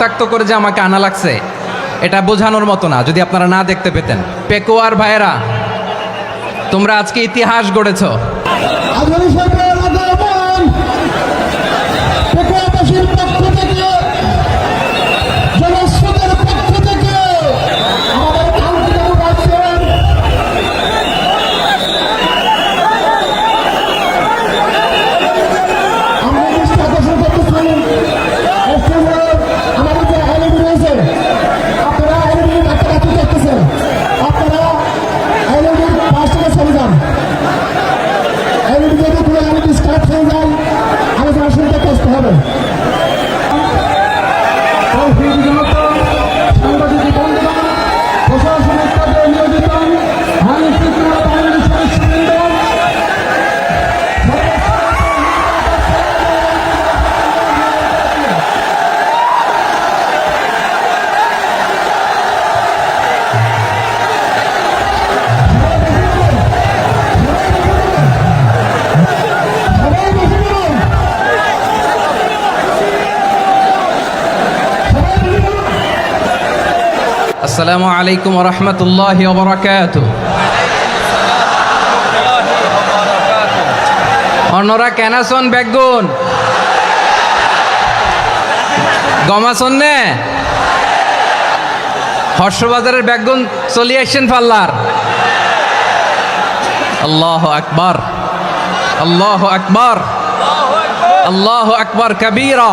রক্তাক্ত করে যে আমাকে আনা লাগছে, এটা বোঝানোর মতো না, যদি আপনারা না দেখতে পেতেন। পেকোয়ার ভাইয়েরা, তোমরা আজকে ইতিহাস গড়েছ। এলইডি যদি কোনো এলইডি স্টার্ট হয়ে যায় আলোচনা শুনতে কষ্ট হবে আসসালামু আলাইকুম রহমতুল্লাহ বরকাত অন্যরা কেনাসন বেগুন? গমাসন নে? হর্ষবাজারের বেগুন চলে আসছেন পাল্লার। আল্লাহ আকবার। আল্লাহ আকবার। আল্লাহ আকবর, কবীরা।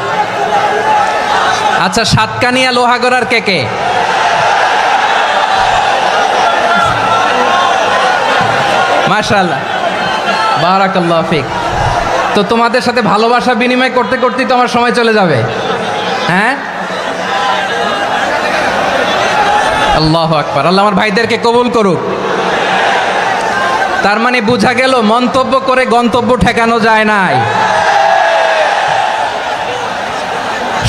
আচ্ছা সাতকানিয়া লোহাগড়ার কে কে? মাশাল্লাহ তো তোমাদের সাথে ভালোবাসা বিনিময় করতে করতেই তো আমার সময় চলে যাবে। হ্যাঁ? আল্লাহ আকবার। আল্লাহ আমার ভাইদেরকে কবুল করুক। তার মানে বোঝা গেল, মন্তব্য করে গন্তব্য ঠেকানো যায় নাই।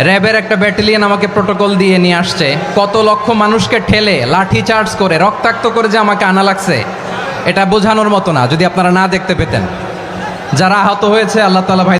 র্যাবের একটা ব্যাটালিয়ন আমাকে প্রোটোকল দিয়ে নিয়ে আসছে। কত লক্ষ মানুষকে ঠেলে, লাঠি চার্জ করে, রক্তাক্ত করে যে আমাকে আনা লাগছে, এটা বোঝানোর মতো না, যদি আপনারা না দেখতে পেতেন। যারা আহত হয়েছে, আল্লাহ তালা ভাই